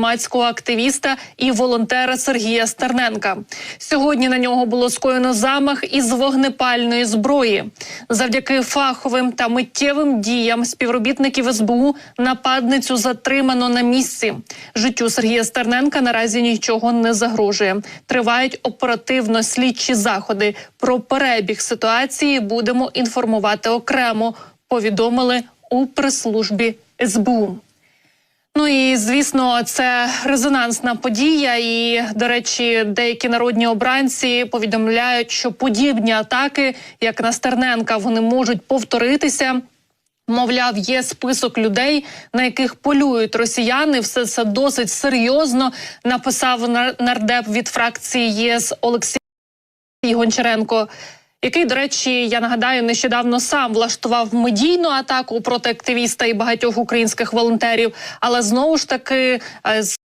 громадського активіста і волонтера Сергія Стерненка. Сьогодні на нього було скоєно замах із вогнепальної зброї. Завдяки фаховим та миттєвим діям співробітників СБУ нападницю затримано на місці. Життю Сергія Стерненка наразі нічого не загрожує. Тривають оперативно слідчі заходи. Про перебіг ситуації будемо інформувати окремо. Повідомили у прес-службі СБУ. Ну і звісно, це резонансна подія. І до речі, деякі народні обранці повідомляють, що подібні атаки, як на Стерненка, вони можуть повторитися. Мовляв, є список людей, на яких полюють росіяни. Все це досить серйозно. Написав нар- нардеп від фракції ЄС Олексій Гончаренко. Який, до речі, я нагадаю, нещодавно сам влаштував медійну атаку проти активіста і багатьох українських волонтерів, але знову ж таки е, з